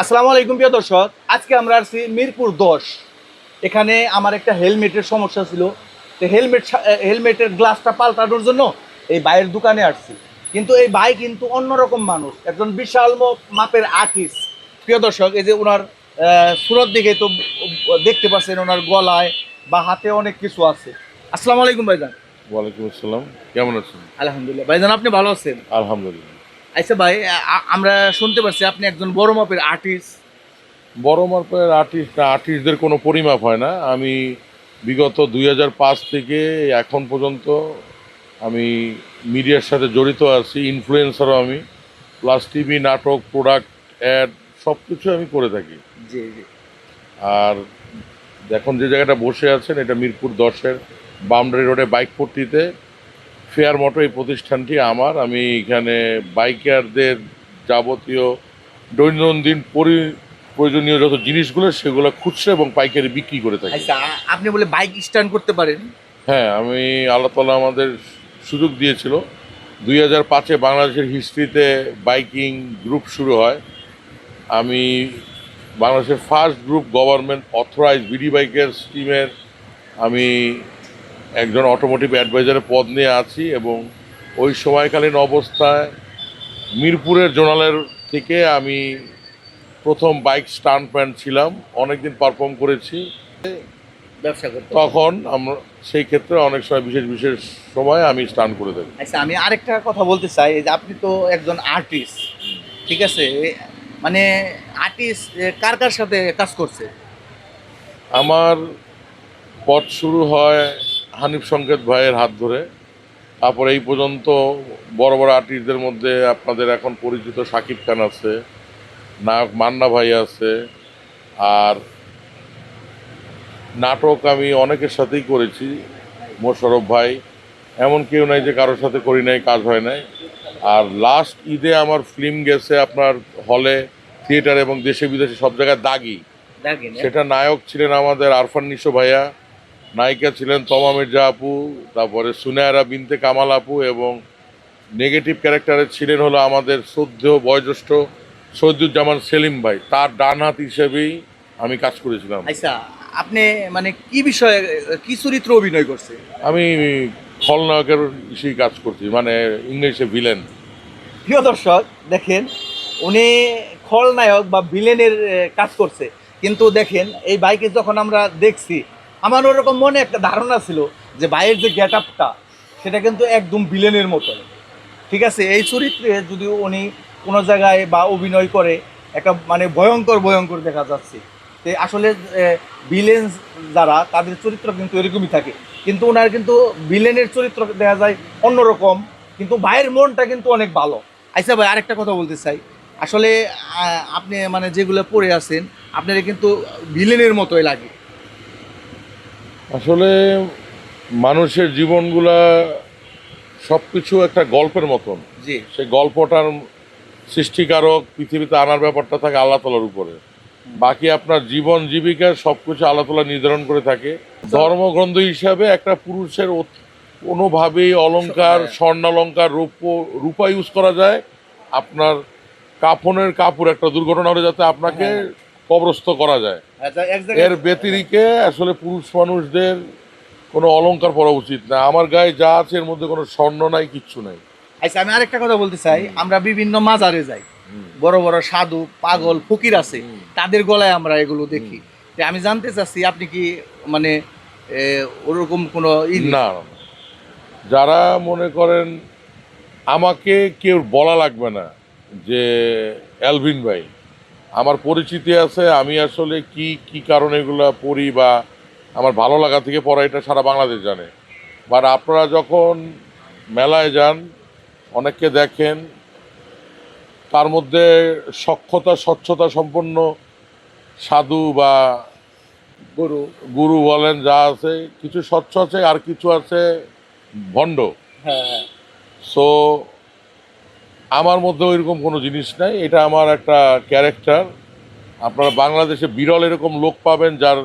আসসালামু আলাইকুম প্রিয় দর্শক আজকে আমরা আসছি মিরপুর দশ। এখানে আমার একটা হেলমেটের সমস্যা ছিল। তো হেলমেট হেলমেটের গ্লাসটা পাল্টানোর জন্য এই বাইয়ের দোকানে আসছি। কিন্তু এই ভাই কিন্তু অন্যরকম মানুষ একজন বিশাল মাপের আর্টিস্ট। প্রিয় দর্শক এই যে ওনার সুরত দিকে তো দেখতে পাচ্ছেন ওনার গলায় বা হাতে অনেক কিছু আছে। আসসালামু আলাইকুম ভাইজান। ওয়ালাইকুম আসসালাম। কেমন আছেন? আলহামদুলিল্লাহ। ভাইজান আপনি ভালো আছেন? আলহামদুলিল্লাহ। আচ্ছা ভাই আমরা শুনতে পারছি আপনি একজন বড় মাপের আর্টিস্ট বড় মাপের আর্টিস্ট না আর্টিস্টদের কোনো পরিমাপ হয় না। আমি বিগত দুই পাঁচ থেকে এখন পর্যন্ত আমি মিডিয়ার সাথে জড়িত আছি ইনফ্লুয়েন্সারও আমি। প্লাস টিভি নাটক প্রোডাক্ট অ্যাড সব কিছু আমি করে থাকি। জি জি। আর এখন যে জায়গাটা বসে আছেন এটা মিরপুর দশের বাউন্ডারি রোডে বাইক পট্টিতে। ফেয়ার মোটো এই প্রতিষ্ঠানটি আমার। আমি এখানে বাইকারদের যাবতীয় দৈনন্দিন পরি প্রয়োজনীয় যত জিনিসগুলো সেগুলো খুচরা এবং পাইকারি বিক্রি করে থাকি। আচ্ছা আপনি বলে বাইক স্ট্যান্ড করতে পারেন? হ্যাঁ আমি আল্লাহ তালা আমাদের সুযোগ দিয়েছিল। দুই হাজার পাঁচে বাংলাদেশের হিস্ট্রিতে বাইকিং গ্রুপ শুরু হয়। আমি বাংলাদেশের first group government authorize BD biker স্কিমের আমি একজন অটোমোটিভ অ্যাডভাইজারের পদ নিয়ে আছি এবং ওই সময়কালীন অবস্থায় মিরপুরের জোনালের থেকে আমি প্রথম বাইক স্টান্টম্যান ছিলাম অনেকদিন পারফর্ম করেছি। ব্যবসা করতে তখন আমরা সেই ক্ষেত্রে অনেক সময় বিশেষ বিশেষ সময় আমি স্টান করে থাকি। আচ্ছা আমি আরেকটা কথা বলতে চাই যে আপনি তো একজন আর্টিস্ট ঠিক আছে? মানে আর্টিস্ট কার কার সাথে কাজ করছে? আমার পথ শুরু হয় হানিফ সংকেত ভাইয়ের হাত ধরে। তারপরে এই পর্যন্ত বড় বড় আর্টিস্টদের মধ্যে আপনাদের এখন পরিচিত সাকিব খান আছে নায়ক মান্না ভাই আছে আর নাটক আমি অনেকের সাথেই করেছি মোশারফ ভাই। এমন কেউ নাই যে কারোর সাথে করি নাই কাজ হয় নাই। আর লাস্ট ঈদে আমার ফিল্ম গেছে আপনার হলে থিয়েটার এবং দেশে বিদেশে সব জায়গায় দাগি। সেটা নায়ক ছিলেন আমাদের আরফান নিশো ভাইয়া নায়িকা ছিলেন তমা মির্জা আপু তারপরে সুনায়রা বিনতে কামাল আপু এবং নেগেটিভ ক্যারেক্টারে ছিলেন হলো আমাদের শ্রদ্ধেয় বয়োজ্যেষ্ঠ সৈদুজ্জামান সেলিম ভাই। তার ডান হাত হিসেবেই আমি কাজ করেছিলাম। আচ্ছা আপনি মানে কি বিষয়ে কি চরিত্র অভিনয় করছে আমি খলনায়কের ইসেই কাজ করছি মানে ইংলিশে ভিলেন। প্রিয় দর্শক দেখেন উনি খলনায়ক বা ভিলেনের কাজ করছে। কিন্তু দেখেন এই বাইকে যখন আমরা দেখছি আমার ওরকম মনে একটা ধারণা ছিল যে বাইরের যে গেট আপটা সেটা কিন্তু একদম বিলেনের মতো। ঠিক আছে? এই চরিত্রে যদি উনি কোনো জায়গায় বা অভিনয় করে, একটা মানে ভয়ঙ্কর ভয়ঙ্কর দেখা যাচ্ছে। তো আসলে ভিলেন যারা, তাদের চরিত্র কিন্তু এরকমই থাকে। কিন্তু ওনার কিন্তু ভিলেনের চরিত্র দেখা যায় অন্যরকম, কিন্তু ভাইয়ের মনটা কিন্তু অনেক ভালো। আচ্ছা ভাই, আরেকটা কথা বলতে চাই। আসলে আপনি মানে যেগুলো পড়ে আছেন, আপনারা কিন্তু ভিলেনের মতোই লাগে। আসলে মানুষের জীবনগুলা সব কিছু একটা গল্পের মতন। জি। সেই গল্পটার সৃষ্টিকারক পৃথিবীতে আনার ব্যাপারটা থাকে আল্লাহ তালার উপরে। বাকি আপনার জীবন জীবিকা সব কিছু আল্লাহ তালা নির্ধারণ করে থাকে। ধর্মগ্রন্থ হিসাবে একটা পুরুষের কোনোভাবেই অলংকার হ্যাঁ। স্বর্ণালঙ্কার রূপ রূপা ইউজ করা যায়। আপনার কাফনের কাপড় একটা দুর্ঘটনা হলে যাতে আপনাকে হ্যাঁ। কবরস্থ করা যায়। আচ্ছা এক এর ব্যতিরিকে আসলে পুরুষ মানুষদের কোনো অলংকার পরা উচিত না। আমার গায়ে যা আছে এর মধ্যে কোনো স্বর্ণ নাই কিচ্ছু নাই। আচ্ছা আমি আরেকটা কথা বলতে চাই। আমরা বিভিন্ন মাজারে যাই। বড় বড় সাধু পাগল ফকির আছে। তাদের গলায় আমরা এগুলো দেখি। আমি জানতে চাচ্ছি আপনি কি মানে ওরকম কোনো না। যারা মনে করেন আমাকে কেউ বলা লাগবে না যে অ্যালভিন ভাই। আমার পরিচিতি আছে আমি আসলে কি কি কারণে এগুলো পড়ি বা আমার ভালো লাগা থেকে পড়া এটা সারা বাংলাদেশ জানে। বাট আপনারা যখন মেলায় যান অনেককে দেখেন তার মধ্যে সক্ষতা স্বচ্ছতা সম্পন্ন সাধু বা গরু। গুরু বলেন যা আছে কিছু স্বচ্ছ আছে আর কিছু আছে ভণ্ড। হ্যাঁ হ্যাঁ। সো আমার মধ্যে ওইরকম কোনো জিনিস নাই। এটা আমার একটা ক্যারেক্টার আপনারা বাংলাদেশে বিরল এরকম লোক পাবেন যার